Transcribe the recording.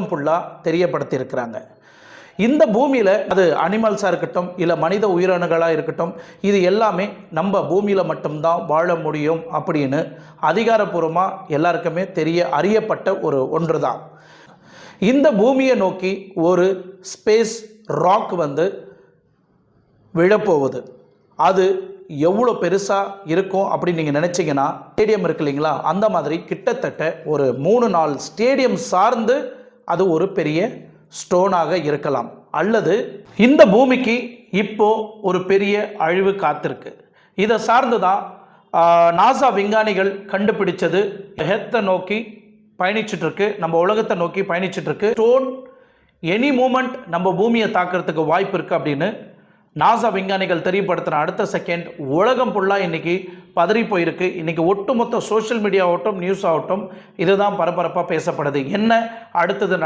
ஃபுல்லாக தெரியப்படுத்தியிருக்கிறாங்க. இந்த பூமியில் அது அனிமல்ஸாக இருக்கட்டும் இல்லை மனித உயிரணுகளாக இருக்கட்டும் இது எல்லாமே நம்ம பூமியில் மட்டும்தான் வாழ முடியும் அப்படின்னு அதிகாரப்பூர்வமாக எல்லாருக்குமே தெரிய அறியப்பட்ட ஒரு ஒன்று தான் இந்த பூமியை நோக்கி ஒரு ஸ்பேஸ் ராக் வந்து விழப்போகுது. அது எவ்வளோ பெருசாக இருக்கும் அப்படின்னு நீங்கள் நினச்சிங்கன்னா ஸ்டேடியம் இருக்கு இல்லைங்களா? அந்த மாதிரி கிட்டத்தட்ட ஒரு மூணு நாள் ஸ்டேடியம் சார்ந்து அது ஒரு பெரிய ஸ்டோனாக இருக்கலாம். அல்லது இந்த பூமிக்கு இப்போ ஒரு பெரிய அழிவு காத்திருக்கு. இதை சார்ந்து தான் நாசா விஞ்ஞானிகள் கண்டுபிடிச்சது ஹெத்தை நோக்கி பயணிச்சிட்ருக்கு நம்ம உலகத்தை நோக்கி பயணிச்சிட்ருக்கு ஸ்டோன் எனி மூமெண்ட் நம்ம பூமியை தாக்கிறதுக்கு வாய்ப்பு இருக்குது அப்படின்னு நாசா விஞ்ஞானிகள் தெரியப்படுத்தின அடுத்த செகண்ட் உலகம் ஃபுல்லாக இன்றைக்கி பதறி போயிருக்கு. இன்றைக்கி ஒட்டுமொத்த சோஷியல் மீடியா ஆகட்டும் நியூஸ் ஆகட்டும் இதுதான் பரபரப்பாக பேசப்படுது. என்ன அடுத்தது